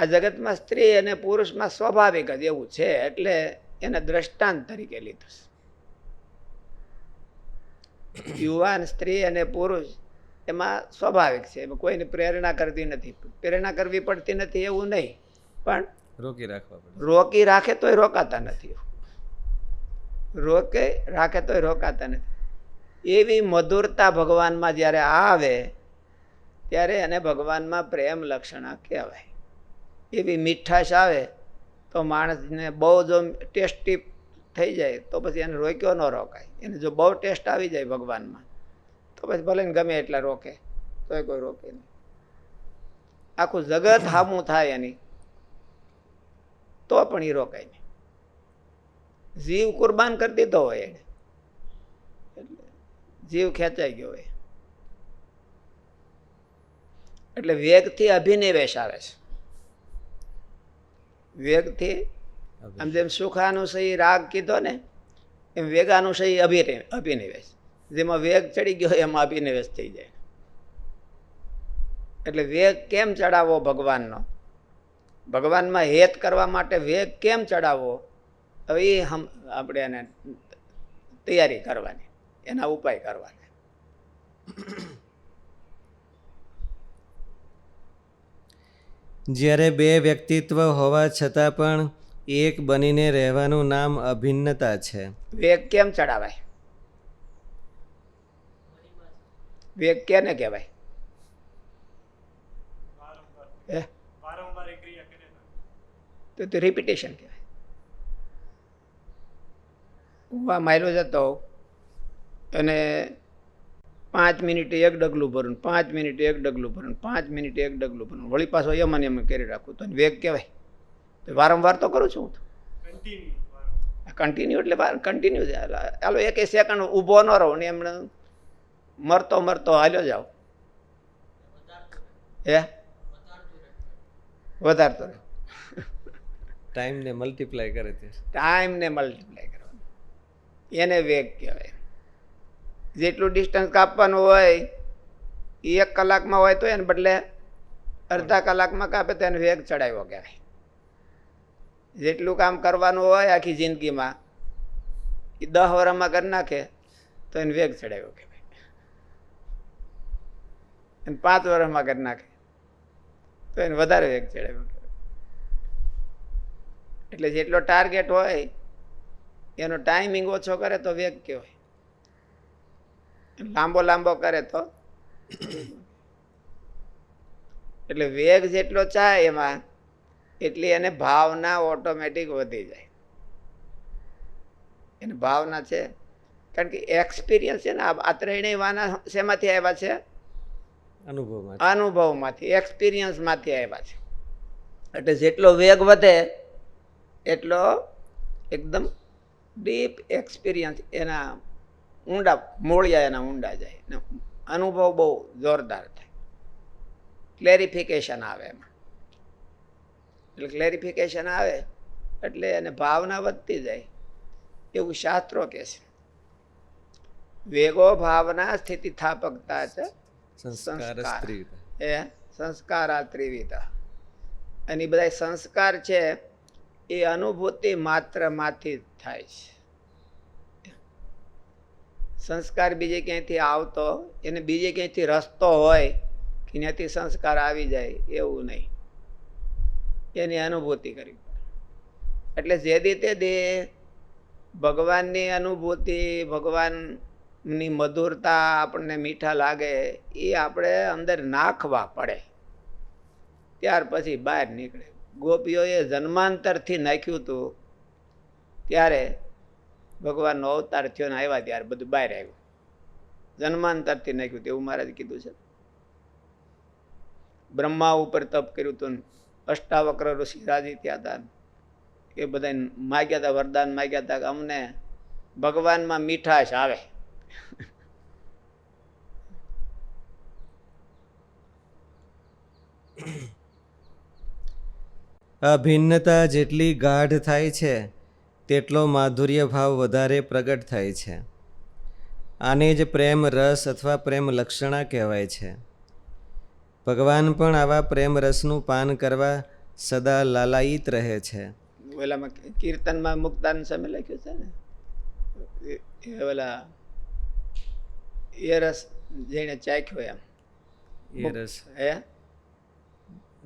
આ જગતમાં સ્ત્રી અને પુરુષમાં સ્વાભાવિક જ એવું છે એટલે એને દ્રષ્ટાંત તરીકે લીધું છે. યુવાન સ્ત્રી અને પુરુષ એમાં સ્વાભાવિક છે એમાં કોઈને પ્રેરણા કરતી નથી. પ્રેરણા કરવી પડતી નથી એવું નહીં પણ રોકી રાખવા રોકી રાખે તોય રોકાતા નથી. રોકે રાખે તોય રોકાતા નથી. એવી મધુરતા ભગવાનમાં જ્યારે આવે ત્યારે એને ભગવાનમાં પ્રેમ લક્ષણા કહેવાય. એવી મીઠાશ આવે, તો માણસને બહુ જો ટેસ્ટી થઈ જાય, તો પછી એને રોક્યો ન રોકાય. એને જો બહુ ટેસ્ટ આવી જાય ભગવાનમાં, તો પછી ભલે ને ગમે એટલા રોકે, તોય કોઈ રોકે નહીં. આખું જગત હામું થાય એની, તો પણ એ રોકાય નહીં. જીવ કુરબાન કરી દીધો હોય એને જીવ ખેંચાઈ ગયો હોય. એટલે વેગથી અભિનિવેશ આવે છે. વેગથી આમ જેમ સુખાનુસયી રાગ કીધો ને એમ વેગાનુસયી અભિને અભિનિવેશ. જેમાં વેગ ચડી ગયો એમાં અભિનિવેશ થઈ જાય. એટલે વેગ કેમ ચડાવવો ભગવાનનો? ભગવાનમાં હેત કરવા માટે વેગ કેમ ચડાવવો? હવે એ હમ આપણે એને તૈયારી કરવાની એના ઉપાય કરવાના. જ્યારે બે વ્યક્તિત્વ હોવા છતાં પણ એક બનીને રહેવાનું નામ અભિન્નતા છે. વેગ કેમ ચડાવાય? વેગ કેને કહેવાય? તો તે રિપીટેશન કહેવાય. હું આ માયલો જતો અને પાંચ મિનિટે એક ડગલું ભરું પાંચ મિનિટે એક ડગલું ભરું પાંચ મિનિટે એક ડગલું ભરું વળી પાછો યમન યમન કરી રાખું. તો વેગ કહેવાય. તો વારંવાર તો કરું છું હું તો. કન્ટિન્યુ એટલે કન્ટિન્યુ ચાલો એક સેકન્ડ ઊભો ન રહો ને એમણે મરતો મરતો હાલ્યો જાઓ. હે? વધારતો રહે. ટાઈમને મલ્ટીપ્લાય કરે છે ટાઈમને મલ્ટીપ્લાય કરવાનો. એને વેગ કહેવાય. જેટલું ડિસ્ટન્સ કાપવાનું હોય એ એક કલાકમાં હોય તો એને બદલે અડધા કલાકમાં કાપે તો એને વેગ ચડાવ્યો કહેવાય. જેટલું કામ કરવાનું હોય આખી જિંદગીમાં એ દહ વર્ષમાં કરી નાખે તો એને વેગ ચડાવ્યો કહેવાય. એને પાંચ વર્ષમાં કરી નાખે તો એને વધારે વેગ ચડાવ્યો એટલે જેટલો ટાર્ગેટ હોય એનો ટાઈમિંગ ઓછો કરે તો વેગ કહેવાય. લાંબો લાંબો કરે તો? એટલે વેગ જેટલો ચાય એમાં એટલી એને ભાવના ઓટોમેટિક વધી જાય. એને ભાવના છે. કારણ કે એક્સપિરિયન્સ છે ને આ આ ત્રણેય વાના શેમાંથી આવ્યા છે? અનુભવમાં અનુભવમાંથી એક્સપિરિયન્સમાંથી આવ્યા છે. એટલે જેટલો વેગ વધે એટલો એકદમ ડીપ એક્સપિરિયન્સ એના ઊંડા મોળિયા એના ઊંડા જાય ને અનુભવ બહુ જોરદાર થાય. ક્લેરિફિકેશન આવે એમાં. એટલે ક્લેરિફિકેશન આવે એટલે એને ભાવના વધતી જાય. એવું શાસ્ત્રો કહે છે. વેગો ભાવના સ્થિતિ થાપકતા છે એ સંસ્કારા ત્રિવિધ અને બધા સંસ્કાર છે એ અનુભૂતિ માત્રમાંથી જ થાય છે. સંસ્કાર બીજે ક્યાંયથી આવતો, એને બીજે ક્યાંયથી રસ્તો હોય કે ત્યાંથી સંસ્કાર આવી જાય, એવું નહીં. એની અનુભૂતિ કરવી એટલે જે રીતે દે ભગવાનની અનુભૂતિ, ભગવાનની મધુરતા આપણને મીઠા લાગે, એ આપણે અંદર નાખવા પડે. ત્યાર પછી બહાર નીકળે. ગોપીઓએ જન્માંતરથી નાખ્યું હતું. ત્યારે ભગવાનનો અવતાર થયો ને આવ્યા ત્યારે બધું બહાર આવ્યું. જન્માંતરથી નાખ્યું તેવું મહારાજ કીધું છે. બ્રહ્મા ઉપર તપ કર્યું હતું અષ્ટાવક્ર ઋષિ રાજી થયા હતા એ બધા માગ્યા હતા, વરદાન માગ્યા હતા કે અમને ભગવાનમાં મીઠાશ આવે. અભિન્નતા જેટલી ગાઢ થાય છે તેટલો માધુર્ય ભાવ વધારે પ્રગટ થાય છે. આને જ પ્રેમ રસ અથવા પ્રેમ લક્ષણા કહેવાય છે. ભગવાન પણ આવા પ્રેમ રસનું પાન કરવા સદા લાલાયિત રહે છે. ઓલામાં કીર્તનમાં મુક્તાન સામે લખ્યું છે ને? એ- ઓલા એ રસ જેને ચાખ્યો એમ. એ રસ હે?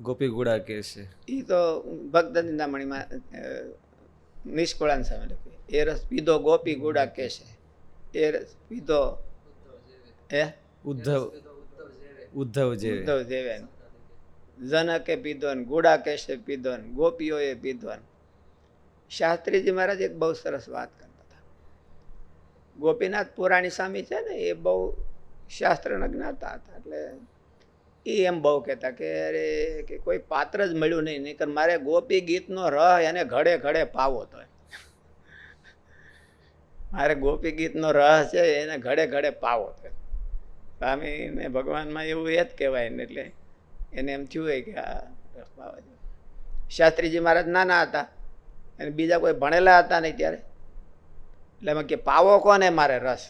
ગોપી ગુડા કે છે એ તો ભક્ત નિંદામણીમાં નિષ્કુળાન સામે લખ્યું. એ રસ પીધો ગોપી ગુડા કેશે એ રસ પીધો હે? ઉદ્ધવ ઉદ્ધવ જેવે. ઉદ્ધવ જેવે. જનકે પીધો ને ગુડા કેશે પીધો ને ગોપીઓએ પીધો ને શાસ્ત્રીજી મહારાજ એક બહુ સરસ વાત કરતા હતા. ગોપીનાથ પુરાણી સ્વામી છે ને એ બહુ શાસ્ત્રના જ્ઞાતા હતા. એટલે એ એમ બહુ કહેતા કે, અરે, કે કોઈ પાત્ર જ મળ્યું નહીં. નહીં મારે ગોપી ગીતનો રહ એને ઘડે ઘડે પાવો તો મારે ગોપી ગીતનો રહ છે એને ઘડે ઘડે પાવો તો સ્વામીને ભગવાનમાં એવું એ જ કહેવાય ને એટલે એને એમ થયું હોય કે આ રસ પાવા જેવો. શાસ્ત્રીજી મહારાજ નાના હતા અને બીજા કોઈ ભણેલા હતા નહીં ત્યારે. એટલે એમાં કે, પાવો કોને મારે રસ?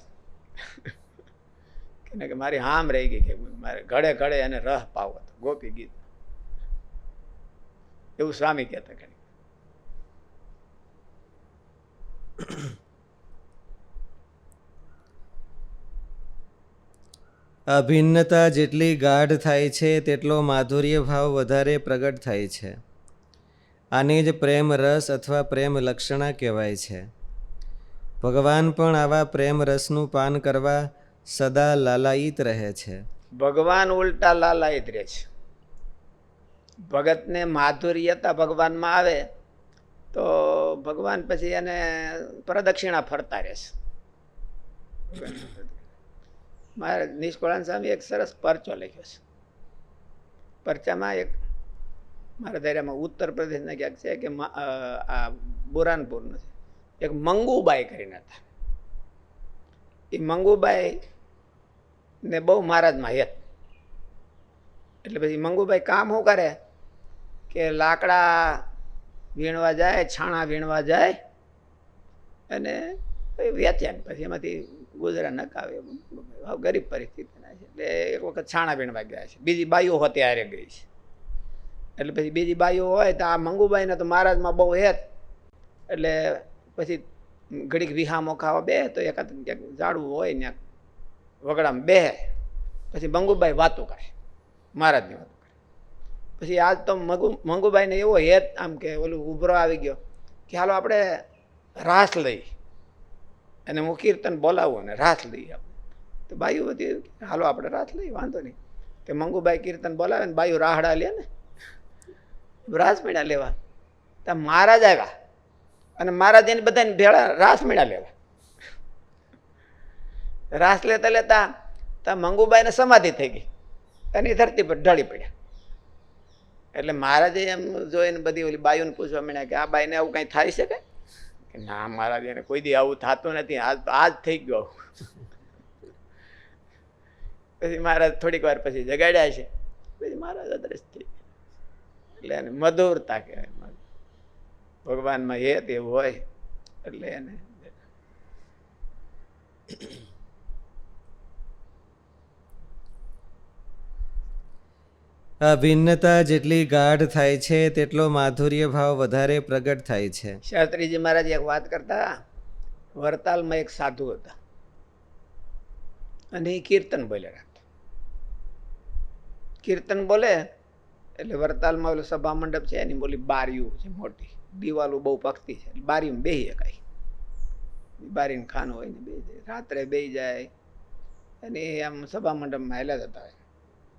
કેને કે મારી હામ રહી ગઈ કે મારે ઘડે ઘડે એને રહ પાવો હતો ગોપી ગીત. એવું સ્વામી કહેતા ઘણી અભિન્નતા જેટલી ગાઢ થાય છે, તેટલો માધુર્ય ભાવ વધારે પ્રગટ થાય છે. આને જ પ્રેમ રસ અથવા પ્રેમ લક્ષણા કહેવાય છે. ભગવાન પણ આવા પ્રેમ રસનું પાન કરવા સદા લાલાયિત રહે છે. ભગવાન ઉલટા લાલાયિત રહે છે. ભગતને માધુર્યતા ભગવાનમાં આવે તો ભગવાન પછી એને પ્રદક્ષિણા ફરતા રહેશે મારે નિષ્કુળાન સ્વામી એક સરસ પરચો લખ્યો છે. પરચામાં એક મારા ધૈર્યમાં ઉત્તર પ્રદેશના ક્યાંક છે કે આ બુરાનપુરનું છે. એક મંગુબાઈ કરીને હતા. એ મંગુબાઈ ને બહુ મહારાજમાં હેત. એટલે પછી મંગુભાઈ કામ શું કરે? કે લાકડા વીણવા જાય, છાણા વીણવા જાય અને વેચ્યા વેચે પછી એમાંથી ગુજરા નકાવે. હાવ ગરીબ પરિસ્થિતિના છે. એટલે એક વખત છાણા વીણવા ગયા છે. બીજી બાઈઓ હોતે હારે ગઈ છે. એટલે પછી બીજી બાઈઓ હોય તો આ મંગુબાઈને તો મહારાજમાં બહુ હેત. એટલે પછી ઘડીક વિહામો ખાવા બે તો એકાદ ક્યાંક ઝાડવું હોય ને વગડામાં બે પછી મંગુબાઈ વાતો કરે મહારાજની વાતો કરે. પછી આજ તો મંગુ, મંગુબાઈને એવો હેત આમ કે ઓલું ઉભરો આવી ગયો કે હાલો આપણે રાસ લઈ. અને હું કીર્તન બોલાવું અને રાસ લઈ આપણે. તો બાયું બધી હાલો આપણે રાસ લઈ, વાંધો નહીં. તે મંગુબાઈ કીર્તન બોલાવે ને બાયું રાહડા લે ને. રાસ મેળા લેવા. ત્યાં મહારાજ આવ્યા. અને મહારાજ એને બધાને ભેળા રાસ મેળા લેવા. રાસ લેતા લેતા તા મંગુબાઈને સમાધિ થઈ ગઈ. અને એ ધરતી પર ઢળી પડ્યા. એટલે મહારાજે એમ જોઈને બધી ઓલી બાયુને પૂછવા માંડ્યા કે આ બાઈને આવું કંઈ થાય શકે કે ના મહારાજ, એને કોઈ દી આવું થતું નથી. આજ તો આજ થઈ ગયું. પછી મહારાજ થોડીક વાર પછી જગાડ્યા છે. પછી મહારાજ અદ્રશ્ય થઈ એટલે એને મધુરતા કહેવાય ભગવાનમાં હેત એવું હોય એટલે એને ભિન્નતા જેટલી ગાઢ થાય છે, તેટલો માધુર્ય ભાવ વધારે પ્રગટ થાય છે. શાસ્ત્રીજી મહારાજ એક વાત કરતા, વરતાલમાં એક સાધુ હતા. અને એ કીર્તન બોલે રાખતા કીર્તન બોલે, એટલે વરતાલમાં ઓલું સભા મંડપ છે, એની બોલી બારીઓ છે મોટી. દિવાલો બહુ પકતી છે. બારીમાં બેહી શકાય. બારીને ખાનું હોય ને બે રાત્રે બે જાય. અને એ આમ સભા મંડપમાં હેલા જતા હોય.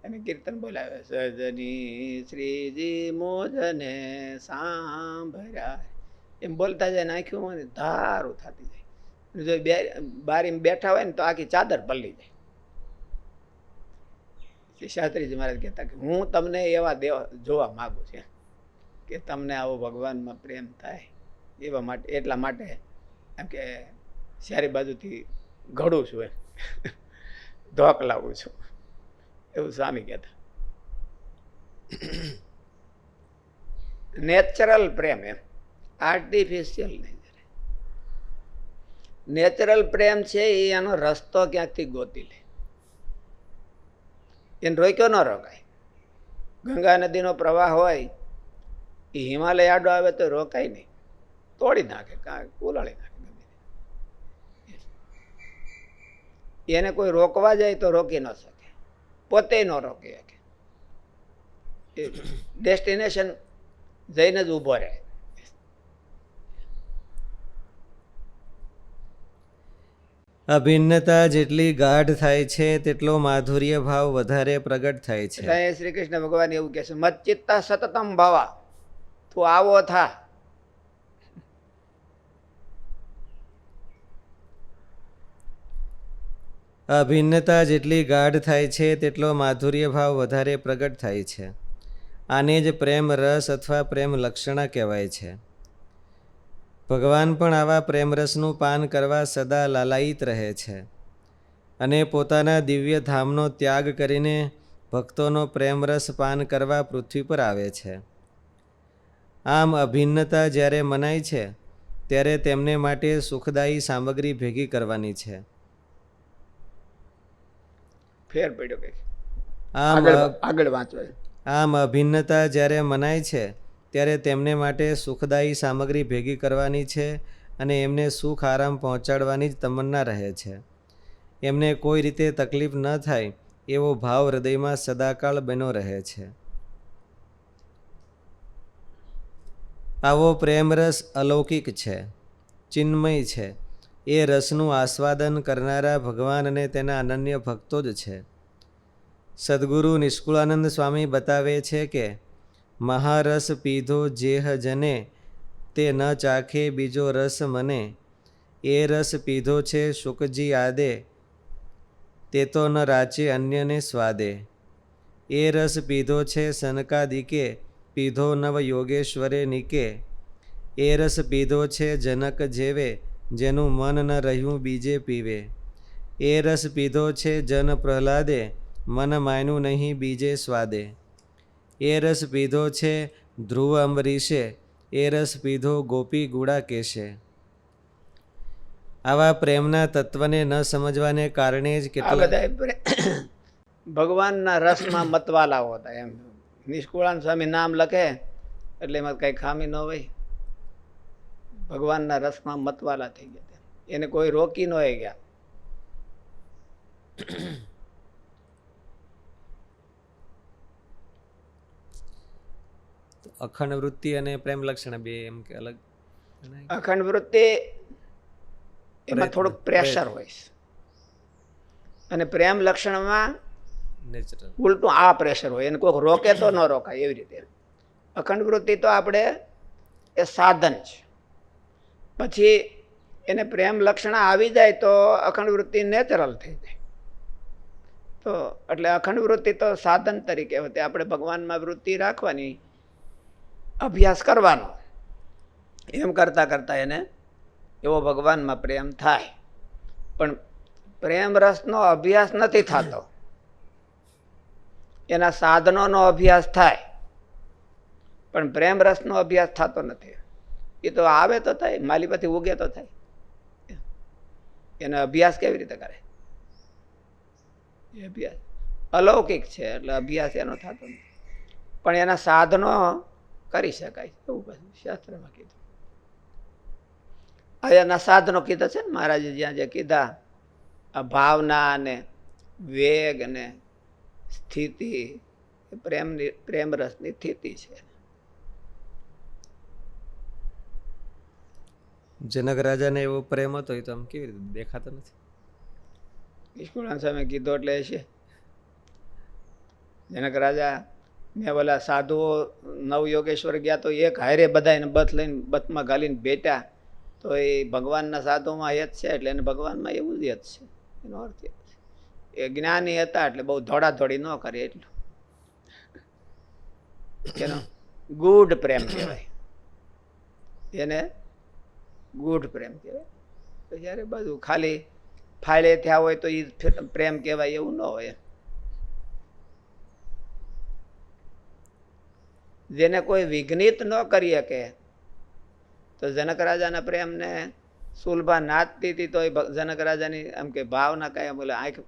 અને કીર્તન બોલાવે સજની શ્રીજી મોજને સાંભળ્યા. એમ બોલતા જાય નાખ્યું ને ધારું થતી જાય. જો બે બારીમાં બેઠા હોય ને તો આખી ચાદર પલળી જાય. શાસ્ત્રીજી મહારાજ કહેતા કે હું તમને એવા દેવા જોવા માગું છું કે તમને આવો ભગવાનમાં પ્રેમ થાય એવા માટે, એટલા માટે એમ કે સારી બાજુથી ઘડું છું એમ. ધોક લાવું છું. એવું સ્વામી કહેતા. નેચરલ પ્રેમ એમ. આર્ટિફિશિયલ નહીં નેચરલ પ્રેમ છે એ એનો રસ્તો ક્યાંકથી ગોતી લે. એને રોક્યો ન રોકાય. ગંગા નદીનો પ્રવાહ હોય, એ હિમાલય આડો આવે તો રોકાય નહીં. તોડી નાખે કાં ઉલાળી નાખે એને કોઈ રોકવા જાય તો રોકી ન શકે. પોતે ન રોકી શકે. ડેસ્ટિનેશન જઈને જ ઊભો રહે. અભિન્નતા જેટલી ગાઢ થાય છે તેટલો માધુર્ય ભાવ વધારે પ્રગટ થાય છે. શ્રી કૃષ્ણ ભગવાન એવું કહે છે મચ્ચિત્તા સતતમ ભાવા તું આવો થા. અભિન્નતા જેટલી ગાઢ થાય છે, તેટલો માધુર્ય ભાવ વધારે પ્રગટ થાય છે. આને જ પ્રેમ રસ અથવા પ્રેમ લક્ષણા કહેવાય છે. ભગવાન પણ આવા પ્રેમરસનું પાન કરવા સદા લાલાયિત રહે છે અને પોતાના દિવ્ય ધામનો ત્યાગ કરીને ભક્તોનો પ્રેમરસ પાન કરવા પૃથ્વી પર આવે છે. આમ અભિન્નતા જ્યારે મનાય છે, ત્યારે તેમને માટે સુખદાયી સામગ્રી ભેગી કરવાની છે. ફેર પડ્યો કે આમ આગળ આગળ વાંચો આમ અભિન્નતા જ્યારે મનાય છે ત્યારે તેમને માટે સુખદાયી સામગ્રી ભેગી કરવાની છે અને એમને સુખ આરામ પહોંચાડવાની જ તમન્ના રહે છે. એમને કોઈ રીતે તકલીફ ન થાય એવો ભાવ હૃદયમાં સદાકાળ બનો રહે છે. આવો પ્રેમરસ અલૌકિક છે ચિન્મય છે એ રસનું આસ્વાદન કરનારા ભગવાન અને તેના અનન્ય ભક્તો જ છે. સદગુરુ નિષ્કુળાનંદ સ્વામી બતાવે છે કે, મહારસ પીધો જેહ જને, તે ન ચાખે બીજો રસ મને. એ રસ પીધો છે શુકજી આદે, તે તો ન રાચે અન્યને સ્વાદે. એ રસ પીધો છે સનકાદિકે, પીધો નવ યોગેશ્વરે નિકે. એ રસ પીધો છે જનક જેવે જેનું મન ન રહ્યું બીજે પીવે. એ રસ પીધો છે જન પ્રહલાદે મન માયનું નહીં બીજે સ્વાદે. એ રસ પીધો છે ધ્રુવ અંબરીશે એ રસ પીધો ગોપી ગુડા કેશે. આવા પ્રેમના તત્વને ન સમજવાને કારણે જ કેટલા ભગવાનના રસમાં મતવાલાઓ હતા એમ. નિષ્કુળાન સ્વામી નામ લખે એટલે એમાં કઈ ખામી ન હોય. ભગવાનના રસમાં મતવાલા થઈ ગયા. એને કોઈ રોકી ન ગયા. અખંડ વૃત્તિ અને પ્રેમ લક્ષણ બે એમ કે અલગ અખંડ વૃત્તિ એમાં થોડુંક પ્રેશર હોય છે. અને પ્રેમ લક્ષણમાં નેચરલ ઉલટું આ પ્રેશર હોય. એને કોઈક રોકે તો ન રોકાય એવી રીતે. અખંડ વૃત્તિ તો આપણે એ સાધન છે. પછી એને પ્રેમ લક્ષણ આવી જાય તો અખંડ વૃત્તિ નેચરલ થઈ જાય. તો એટલે અખંડ વૃત્તિ તો સાધન તરીકે હોય આપણે ભગવાનમાં વૃત્તિ રાખવાની, અભ્યાસ કરવાનો. એમ કરતાં કરતાં એને એવો ભગવાનમાં પ્રેમ થાય. પણ પ્રેમ રસનો અભ્યાસ નથી થતો. એના સાધનોનો અભ્યાસ થાય. પણ પ્રેમ રસનો અભ્યાસ થતો નથી. એ તો આવે તો થાય, માલીપતિ ઉગે તો થાય. એનો અભ્યાસ કેવી રીતે કરે? એ અભ્યાસ. અલૌકિક છે, એટલે અભ્યાસ એનો થતો નથી. પણ એના સાધનો કરી શકાય. એવું બધું શાસ્ત્રમાં કીધું. એના સાધનો કીધા છે ને મહારાજે જ્યાં જે કીધા, આ ભાવના અને વેગ અને સ્થિતિ, પ્રેમની પ્રેમરસની સ્થિતિ છે. જનક રાજાને એવો પ્રેમ હતો એ તો આમ કેવી રીતે દેખાતો નથી? વિષ્ણુના સામે કીધો એટલે છે. જનક રાજા મેં ઓલા સાધુઓ નવ યોગેશ્વર ગયા તો એક હારે બધા એને બથ લઈને બથમાં ગાલીને બેઠા. તો એ ભગવાનના સાધુમાં યત છે એટલે એને ભગવાનમાં એવું જ યત છે. એનો અર્થ એ એ જ્ઞાની હતા એટલે બહુ દોડાદોડી ન કરે એટલું. એનો ગુડ પ્રેમ કહેવાય. એને ગૂઢ પ્રેમ કહેવાય. તો જ્યારે બધું ખાલી ફાળે થયા હોય તો એ પ્રેમ કહેવાય એવું ન હોય. જેને કોઈ વિઘ્નિત ન કરી શકે, તો જનક રાજાના પ્રેમને સુલભા નાચતી હતી તો એ જનક રાજાની એમ કે ભાવના કાંઈ બોલે આંખ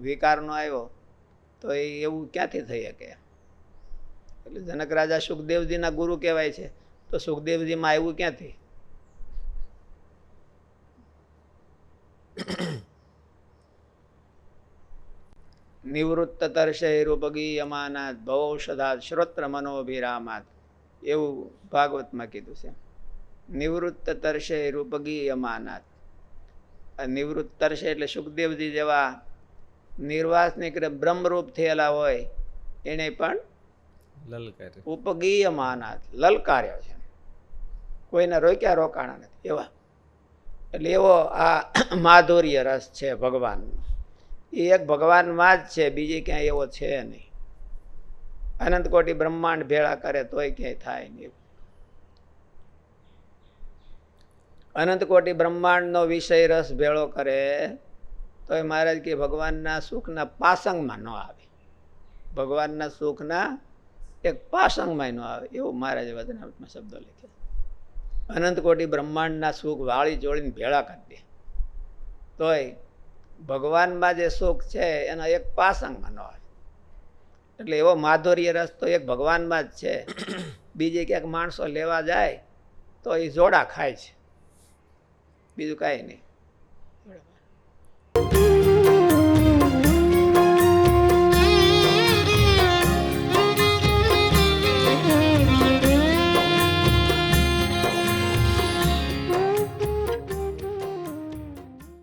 વિકારનો આવ્યો, તો એ એવું ક્યાંથી થઈ શકે? એટલે જનક રાજા સુખદેવજીના ગુરુ કહેવાય છે. તો સુખદેવજીમાં આવ્યું ક્યાંથી? નિવૃત્ત તર્ષે રૂપગીયમાનાત ભવૌષધાત શ્રોત્ર મનોભિરામાત એવું ભાગવતમાં કીધું છે. નિવૃત્ત તરશે રૂપગીયમાનાત આ નિવૃત્ત તરશે એટલે સુખદેવજી જેવા નિર્વાસ નીકળે બ્રહ્મરૂપ થયેલા હોય એને પણ લલકાર ઉપગીયમાનાત લલકાર્યો છે. કોઈને રોક્યા રોકાણા નથી. એવા એટલે એવો આ માધુર્ય રસ છે ભગવાનનો. એ એક ભગવાનમાં જ છે, બીજી ક્યાંય એવો છે નહીં. અનંત કોટી બ્રહ્માંડ ભેળા કરે તોય ક્યાંય થાય નહીં અનંત કોટી બ્રહ્માંડનો વિષય રસ ભેળો કરે તોય મહારાજ કે ભગવાનના સુખના પાસંગમાં ન આવે. ભગવાનના સુખના એક પાસંગમાં ન આવે. એવું મહારાજ વચનામૃતમાં શબ્દો લખ્યા અનંત કોટી બ્રહ્માંડના સુખ વાળી જોડીને ભેળા કરી દે. તોય ભગવાનમાં જે સુખ છે, એના એક પાસંગમાં ન આવે. એટલે એવો માધુર્ય રસ તો એક ભગવાનમાં જ છે. બીજે ક્યાંક માણસો લેવા જાય, તો એ જોડા ખાય છે. બીજું કાંઈ નહીં.